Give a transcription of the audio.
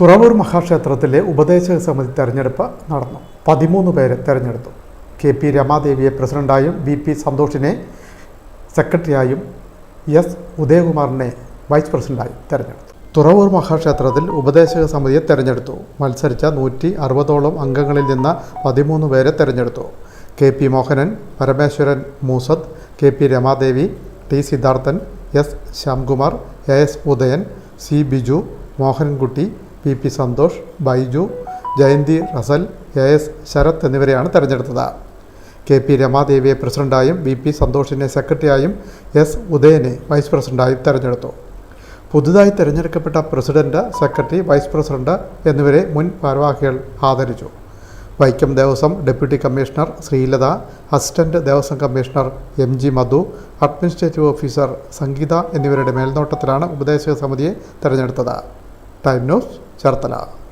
തുറവൂർ മഹാക്ഷേത്രത്തിലെ ഉപദേശക സമിതി തെരഞ്ഞെടുപ്പ് നടന്നു. പതിമൂന്ന് പേരെ തെരഞ്ഞെടുത്തു. കെ പി രമാദേവിയെ പ്രസിഡന്റായും വി പി സന്തോഷിനെ സെക്രട്ടറിയായും എസ് ഉദയകുമാറിനെ വൈസ് പ്രസിഡന്റായും തെരഞ്ഞെടുത്തു. തുറവൂർ മഹാക്ഷേത്രത്തിൽ ഉപദേശക സമിതിയെ തെരഞ്ഞെടുത്തു. മത്സരിച്ച നൂറ്റി അറുപതോളം അംഗങ്ങളിൽ നിന്ന് പതിമൂന്ന് പേരെ തെരഞ്ഞെടുത്തു. K P Mohanan Parameswaran Moosath K P Ramadevi T Siddharthan S Shyamkumar A S Udayan C Biju Mohankutty P P Santhosh Baiju Jayanthi Russell A S Sarath എന്നിവരെയാണ് തെരഞ്ഞെടുത്തത്. കെ പി രമാദേവിയെ പ്രസിഡന്റായും വി പി സന്തോഷിനെ സെക്രട്ടറിയായും S ഉദയനെ vice പ്രസിഡന്റായും തെരഞ്ഞെടുത്തു. പുതുതായി തെരഞ്ഞെടുക്കപ്പെട്ട പ്രസിഡന്റ് സെക്രട്ടറി വൈസ് പ്രസിഡന്റ് എന്നിവരെ മുൻ ഭാരവാഹികൾ ആദരിച്ചു. Vaikom Devaswom deputy commissioner Sreelatha assistant Devaswom commissioner M G Madhu administrative officer Sangeetha എന്നിവരുടെ മേൽനോട്ടത്തിലാണ് ഉപദേശക സമിതിയെ തെരഞ്ഞെടുത്തത്. Time news Cherthala.